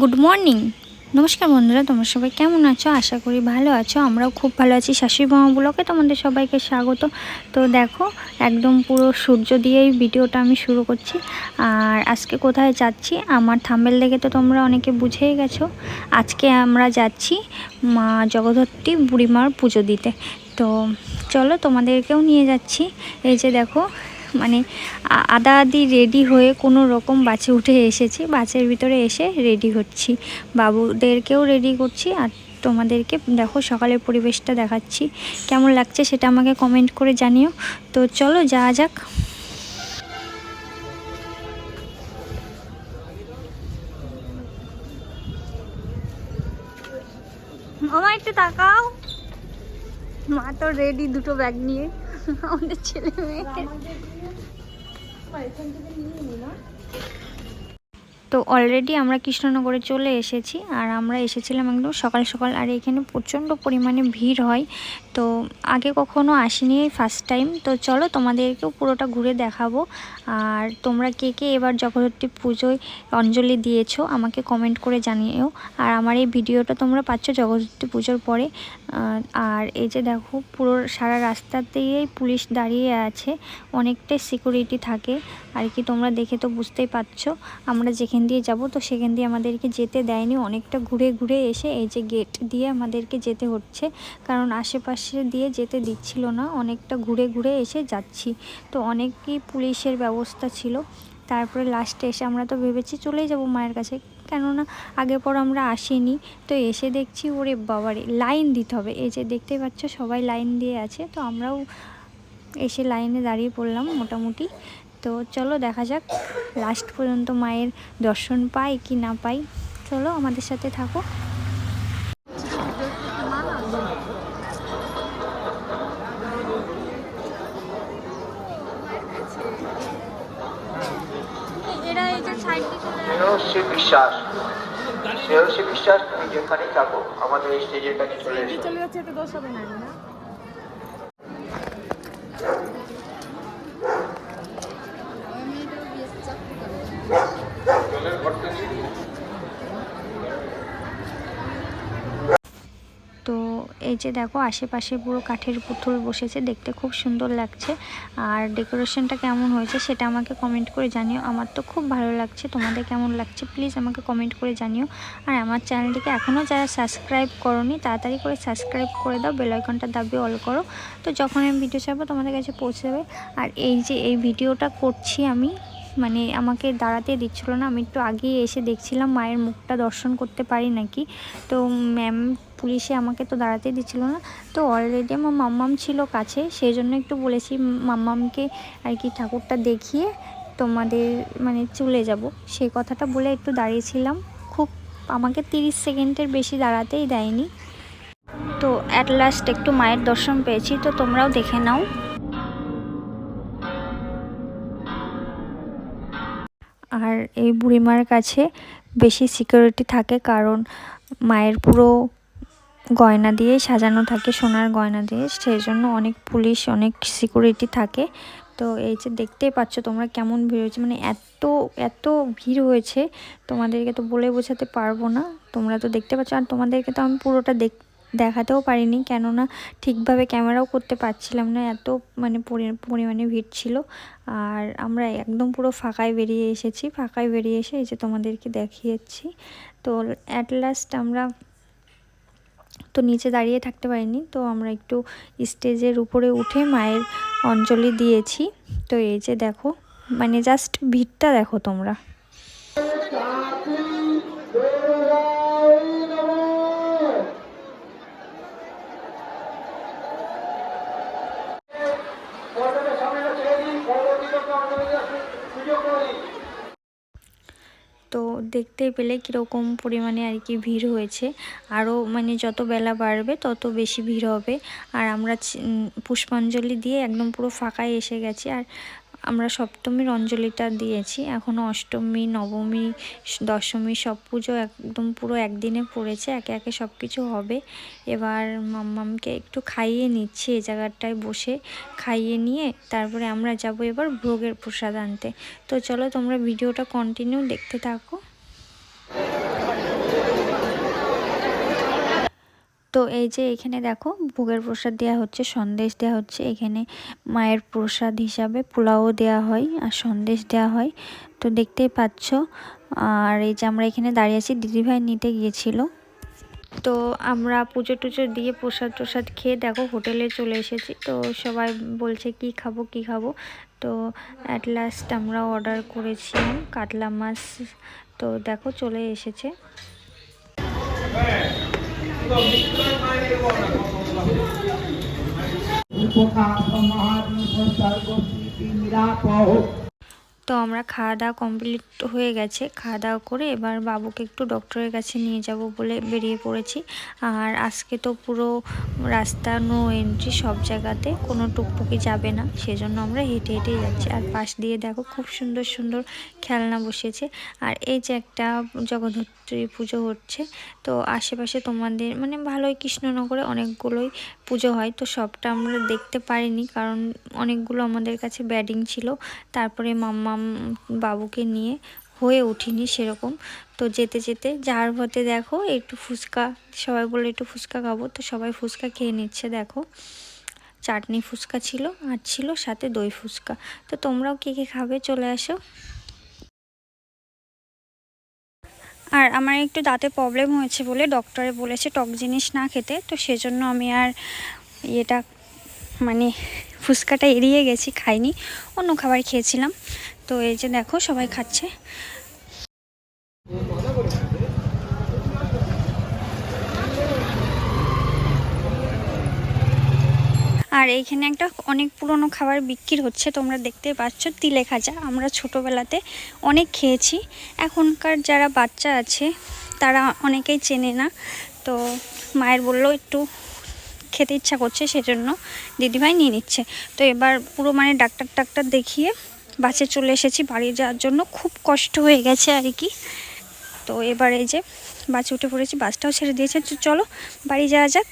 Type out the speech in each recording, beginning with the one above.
Good morning নমস্কার বন্ধুরা, তোমরা সবাই কেমন আছো? আশা করি ভালো আছো, আমরাও খুব ভালো আছি। শাশুড়ি মামা ব্লকে তোমাদের সবাইকে স্বাগত। তো দেখো, একদম পুরো সূর্য দিয়েই ভিডিওটা আমি শুরু করছি। আর আজকে কোথায় যাচ্ছি? আমার থাম্বেল দেখে তো তোমরা অনেকে বুঝেই গেছো। আজকে আমরা যাচ্ছি মা জগদ্ধত্রী বুড়িমার পুজো দিতে। তো চলো তোমাদেরকেও নিয়ে যাচ্ছি। এই যে দেখো মানে আদা আদি রেডি হয়ে কোনো রকম বাসে উঠে এসেছি বাসের ভিতরে এসে রেডি হচ্ছি। বাবুদেরকেও রেডি করছি আর তোমাদেরকে, দেখো সকালের পরিবেশটা দেখাচ্ছি। কেমন লাগছে সেটা আমাকে কমেন্ট করে জানিও। তো চলো যাওয়া যাক। আমার একটু তাকাও। মা তো রেডি দুটো ব্যাগ নিয়ে। আমাদের ছেলে মেয়েকে 아빠 이천 기분이 있나? তো অলরেডি আমরা কৃষ্ণনগরে চলে এসেছি আর আমরা এসেছিলাম একদম সকাল সকাল আর এখানে প্রচণ্ড পরিমাণে ভিড় হয়। তো আগে কখনো আসিনি ফার্স্ট টাইম তো চলো তোমাদেরকেও পুরোটা ঘুরে দেখাবো। আর তোমরা কে কে এবার জগদ্ধী পুজোয় অঞ্জলি দিয়েছ আমাকে কমেন্ট করে জানিও। আর আমার এই ভিডিওটা তোমরা পাচ্ছ জগদ্ধী পুজোর পরে। আর এই যে দেখো পুরো সারা রাস্তাতেই পুলিশ দাঁড়িয়ে আছে, অনেকটাই সিকিউরিটি থাকে। আর কি তোমরা দেখে তো বুঝতেই পারছ, আমরা যেখান দিয়ে যাব, তো সেখান দিয়ে আমাদেরকে যেতে দেয়নি। অনেকটা ঘুরে ঘুরে এসে এই যে গেট দিয়ে আমাদেরকে যেতে হচ্ছে, কারণ আশেপাশে দিয়ে যেতে দিচ্ছিল না। অনেকটা ঘুরে ঘুরে এসে যাচ্ছি। তো অনেকই পুলিশের ব্যবস্থা ছিল। তারপরে লাস্টে এসে আমরা তো ভেবেছি চলেই যাব মায়ের কাছে, কেননা আগে পর আমরা আসিনি। তো এসে দেখছি, ওরে বাবারে লাইন দিতে হবে। এই যে দেখতেই পাচ্ছ, সবাই লাইন দিয়ে আছে। তো আমরাও এসে লাইনে দাঁড়িয়ে পড়লাম মোটামুটি। তো চলো দেখা যাক লাস্ট পর্যন্ত মায়ের দর্শন পাই কি না পাই। চলো আমাদের সাথে থাকো। এরা এই যে সাইড শ্রেয়সী বিশ্বাস। শ্রেয়সী বিশ্বাস তুমি যেখানে থাকো আমাদের স্টেজের কাছে চলে এসো। চলে যাচ্ছে এতে দোষ হবে না না তো এই যে দেখো, আশেপাশে পুরো কাঠের পুতুল বসেছে, দেখতে খুব সুন্দর লাগছে। আর ডেকোরেশনটা কেমন হয়েছে সেটা আমাকে কমেন্ট করে জানিও। আমার তো খুব ভালো লাগছে, তোমাদের কেমন লাগছে প্লিজ আমাকে কমেন্ট করে জানিও। আর আমার চ্যানেলটিকে এখনও যারা সাবস্ক্রাইব করনি, তাড়াতাড়ি করে সাবস্ক্রাইব করে দাও বেল আইকনটা দাবিয়ে অল করো। তো যখন আমি ভিডিও ছাড়বো, তোমাদের কাছে পৌঁছে যাবে। আর এই যে এই ভিডিওটা করছি আমি মানে আমাকে দাঁড়াতে দিচ্ছিল না। আমি একটু আগেই এসে দেখছিলাম মায়ের মুখটা দর্শন করতে পারি নাকি। তো ম্যাম পুলিশে আমাকে তো দাঁড়াতে দিচ্ছিল না। তো অলরেডি আমার মাম্মাম ছিল কাছে সেই জন্য একটু বলেছি, মাম্মামকে আর কি ঠাকুরটা দেখিয়ে তোমাদের মানে চলে যাব। সেই কথাটা বলে একটু দাঁড়িয়েছিলাম। খুব আমাকে তিরিশ সেকেন্ডের বেশি দাঁড়াতেই দেয়নি। তো অ্যাট লাস্ট একটু মায়ের দর্শন পেয়েছি। তো তোমরাও দেখে নাও। আর এই বুড়িমার কাছে বেশি সিকিউরিটি থাকে কারণ মায়ের পুরো গয়না দিয়ে সাজানো থাকে, সোনার গয়না দিয়ে সেই জন্য অনেক পুলিশ, অনেক সিকিউরিটি থাকে। তো এই যে দেখতেই পাচ্ছ তোমরা কেমন ভিড় হয়েছে। মানে এত এত ভিড় হয়েছে, তোমাদেরকে তো বলে বোঝাতে পারব না। তোমরা তো দেখতে পাচ্ছ, আর তোমাদেরকে তো আমি পুরোটা দেখ দেখাতেও পারিনি, কেননা ঠিকভাবে ক্যামেরাও করতে পারছিলাম না, এত মানে পরি- পরিমাণে ভিড় ছিল। আর আমরা একদম পুরো ফাঁকায় বেরিয়ে এসেছি, ফাঁকায় বেরিয়ে এসে এই যে তোমাদেরকে দেখিয়েছি। তো অ্যাট লাস্ট আমরা তো নিচে দাঁড়িয়ে থাকতে পারিনি, তো আমরা একটু স্টেজের উপরে উঠে মায়ের অঞ্জলি দিয়েছি। তো এই যে দেখো মানে জাস্ট ভিড়টা দেখো তোমরা তো দেখতেই পেলে কীরকম পরিমাণে আর কি ভিড় হয়েছে। আরও মানে যত বেলা বাড়বে, তত বেশি ভিড় হবে। আর আমরা পুষ্পাঞ্জলি দিয়ে একদম পুরো ফাঁকায় এসে গেছি। আর আমরা সপ্তমীর অঞ্জলিটা দিয়েছি। এখনও অষ্টমী, নবমী দশমী সব পুজো একদম পুরো একদিনে পড়েছে। একে একে সব কিছু হবে। এবার মাম্মামকে একটু খাইয়ে নিচ্ছি এই জায়গাটায় বসে। খাইয়ে নিয়ে তারপরে আমরা যাব এবার ভোগের প্রসাদ আনতে। তো চলো তোমরা ভিডিওটা কন্টিনিউ দেখতে থাকো। এই যে এখানে দেখো ভোগের প্রসাদ দেওয়া হচ্ছে, সন্দেশ দেওয়া হচ্ছে। এখানে মায়ের প্রসাদ হিসাবে পোলাও দেওয়া হয় আর সন্দেশ দেওয়া হয়। তো দেখতেই পাচ্ছ। আর এই যে আমরা এখানে দাঁড়িয়ে আছি, দিদিভাই নিতে গিয়েছিল। তো আমরা পুজো টুজো দিয়ে প্রসাদ প্রসাদ খেয়ে দেখো হোটেলে চলে এসেছি। তো সবাই বলছে কি খাব কি খাব? তো অ্যাট লাস্ট আমরা অর্ডার করেছিলাম কাতলা মাছ। তো দেখো চলে এসেছে। উপকার সমাহার সর্বস্বীতি নিরাপহ তো আমরা খাওয়া দাওয়া কমপ্লিট হয়ে গেছে। খাওয়া দাওয়া করে এবার বাবুকে একটু ডক্টরের কাছে নিয়ে যাব বলে বেরিয়ে পড়েছি। আর আজকে তো পুরো রাস্তা নো এন্ট্রি সব জায়গাতে কোনো টুকটুকি যাবে না। সেজন্য আমরা হেঁটে হেঁটেই যাচ্ছি। আর পাশ দিয়ে দেখো খুব সুন্দর সুন্দর খেলনা বসেছে। আর এই যে একটা জগদ্ধত্রী পুজো হচ্ছে, তো আশেপাশে তোমাদের মানে ভালোই কৃষ্ণনগরে অনেকগুলোই পুজো হয়। তো সবটা আমরা দেখতে পারিনি, কারণ অনেকগুলো আমাদের কাছে ব্যাডিং ছিল। তারপরে মাম্মাম বাবুকে নিয়ে হয়ে উঠিনি সেরকম। তো যেতে যেতে যার পথে দেখো একটু ফুচকা, সবাই বলে একটু ফুচকা খাব। তো সবাই ফুচকা খেয়ে নিচ্ছে দেখো। চাটনি ফুচকা ছিল, আর ছিল সাথে দই ফুচকা। তো তোমরাও কে কে খাবে চলে আসো। আর আমার একটু দাঁতে প্রবলেম হয়েছে বলে ডক্টরে বলেছে টক জিনিস না খেতে। তো সেজন্য আমি আর এটা মানে ফুচকাটা এড়িয়ে গেছি, খাইনি। অন্য খাবার খেয়েছিলাম। তো এই যে দেখো, সবাই খাচ্ছে। আর এইখানে একটা অনেক পুরনো খাবার বিক্রি হচ্ছে, তোমরা দেখতে পাচ্ছ, তিলে খাজা। আমরা ছোটোবেলাতে অনেক খেয়েছি। এখনকার যারা বাচ্চা আছে, তারা অনেকেই চেনে না। তো মায়ের বলল, একটু খেতে ইচ্ছা করছে, সেজন্য দিদিভাই নিয়ে নিচ্ছে। তো এবার পুরো মানে ডাক্তার টাক্তার দেখিয়ে বাসে চলে এসেছি বাড়ি যাওয়ার জন্য। খুব কষ্ট হয়ে গেছে আর কি। তো এবারে যে বাসে উঠে পড়েছি, বাসটাও ছেড়ে দিয়েছে। চলো বাড়ি যাওয়া যাক।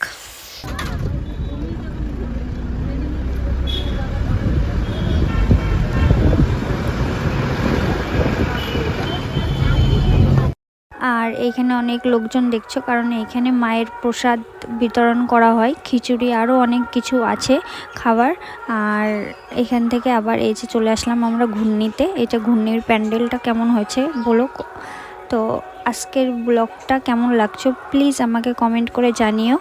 আর এইখানে অনেক লোকজন দেখছ, কারণ এইখানে মায়ের প্রসাদ বিতরণ করা হয়। খিচুড়ি আরও অনেক কিছু আছে খাবার। আর এখান থেকে আবার এই যে চলে আসলাম আমরা ঘূর্ণিতে। এটা ঘূর্ণির প্যান্ডেলটা কেমন হয়েছে বলো? তো আজকের ব্লগটা কেমন লাগছো প্লিজ আমাকে কমেন্ট করে জানিও।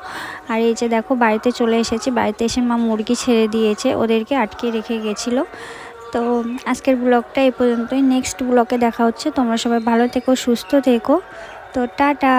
আর এই যে দেখো, বাড়িতে চলে এসেছি। বাড়িতে এসে মা মুরগি ছেড়ে দিয়েছে, ওদেরকে আটকে রেখে গেছিল। তো আজকের ব্লগটা এই পর্যন্তই। নেক্সট ব্লগে দেখা হচ্ছে। তোমরা সবাই ভালো থেকো, সুস্থ থেকো। তো টাটা!